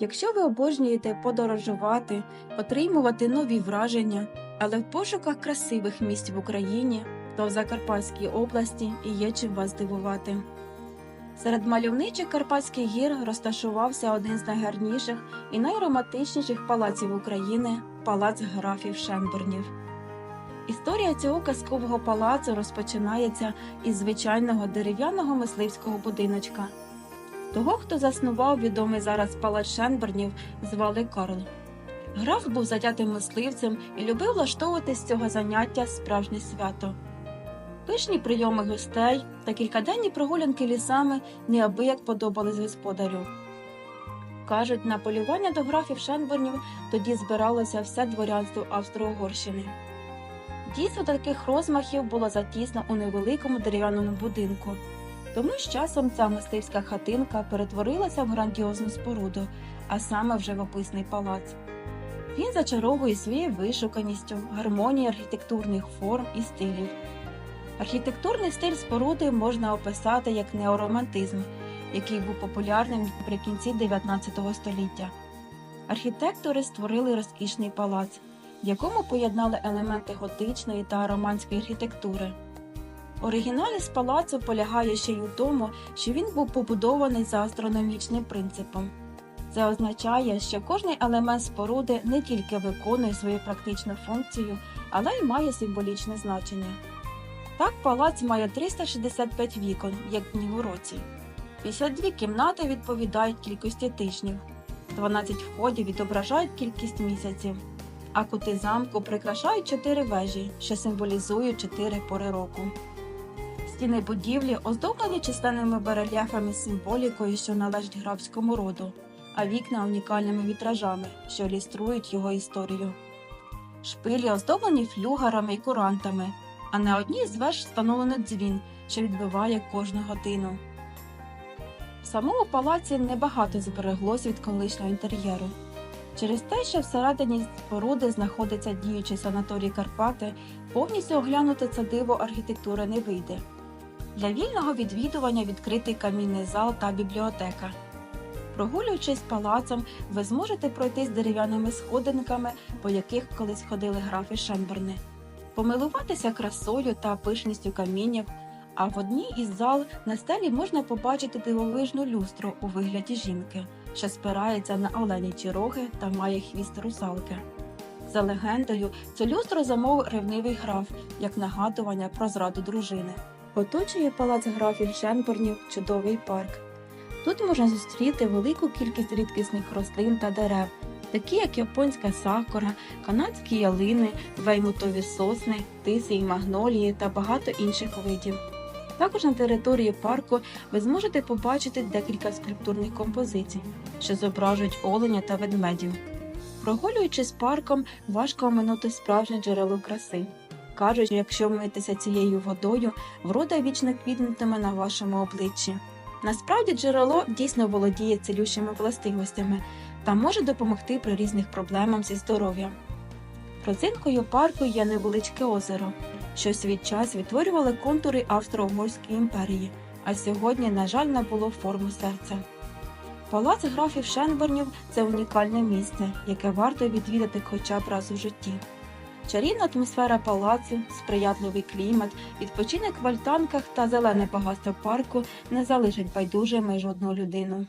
Якщо ви обожнюєте подорожувати, отримувати нові враження, але в пошуках красивих місць в Україні, то в Закарпатській області і є чим вас здивувати. Серед мальовничих Карпатських гір розташувався один з найгарніших і найромантичніших палаців України палац графів Шенбурнів. Історія цього казкового палацу розпочинається із звичайного дерев'яного мисливського будиночка. Того, хто заснував відомий зараз палац Шенбернів, звали Карл. Граф був затятим мисливцем і любив влаштовувати з цього заняття справжнє свято. Пишні прийоми гостей та кількаденні прогулянки лісами неабияк подобались господарю. Кажуть, на полювання до графів Шенбернів тоді збиралося все дворянство Австро-Угорщини. Дійсно таких розмахів було затісно у невеликому дерев'яному будинку. Тому з часом ця мисливська хатинка перетворилася в грандіозну споруду, а саме в живописний палац. Він зачаровує своєю вишуканістю, гармонією архітектурних форм і стилів. Архітектурний стиль споруди можна описати як неоромантизм, який був популярним наприкінці 19 століття. Архітектори створили розкішний палац, в якому поєднали елементи готичної та романської архітектури. Оригінальність палацу полягає ще й у тому, що він був побудований за астрономічним принципом. Це означає, що кожний елемент споруди не тільки виконує свою практичну функцію, але й має символічне значення. Так, палац має 365 вікон, як днів у році. 52 кімнати відповідають кількості тижнів, 12 входів відображають кількість місяців, а кути замку прикрашають 4 вежі, що символізують 4 пори року. Стіни будівлі оздоблені численними барельєфами з символікою, що належить графському роду, а вікна унікальними вітражами, що ілюструють його історію. Шпилі оздоблені флюгарами і курантами, а на одній з веж встановлено дзвін, що відбиває кожну годину. В самому палаці небагато збереглося від колишнього інтер'єру. Через те, що всередині споруди знаходиться діючий санаторій Карпати, повністю оглянути це диво архітектури не вийде. Для вільного відвідування відкритий камінний зал та бібліотека. Прогулюючись палацом, ви зможете пройти з дерев'яними сходинками, по яких колись ходили графи Шенберни, помилуватися красою та пишністю каміння, а в одній із зал на стелі можна побачити дивовижну люстру у вигляді жінки, що спирається на оленячі роги та має хвіст русалки. За легендою, цю люстру замовив ревнивий граф як нагадування про зраду дружини. Оточує палац графів Шенборнів чудовий парк. Тут можна зустріти велику кількість рідкісних рослин та дерев, такі як японська сакура, канадські ялини, веймутові сосни, тиси і магнолії та багато інших видів. Також на території парку ви зможете побачити декілька скульптурних композицій, що зображують оленя та ведмедів. Прогулюючись парком, важко оминути справжнє джерело краси. Кажуть, що якщо митися цією водою, врода вічно квітнутиме на вашому обличчі. Насправді джерело дійсно володіє цілющими властивостями та може допомогти при різних проблемах зі здоров'ям. Родзинкою парку є невеличке озеро, що свій час відтворювали контури Австро-Угорської імперії, а сьогодні, на жаль, набуло форму серця. Палац графів Шенбернів це унікальне місце, яке варто відвідати хоча б раз у житті. Чарівна атмосфера палацу, сприятливий клімат, відпочинок в альтанках та зелене багатство парку не залишать байдужими жодну людину.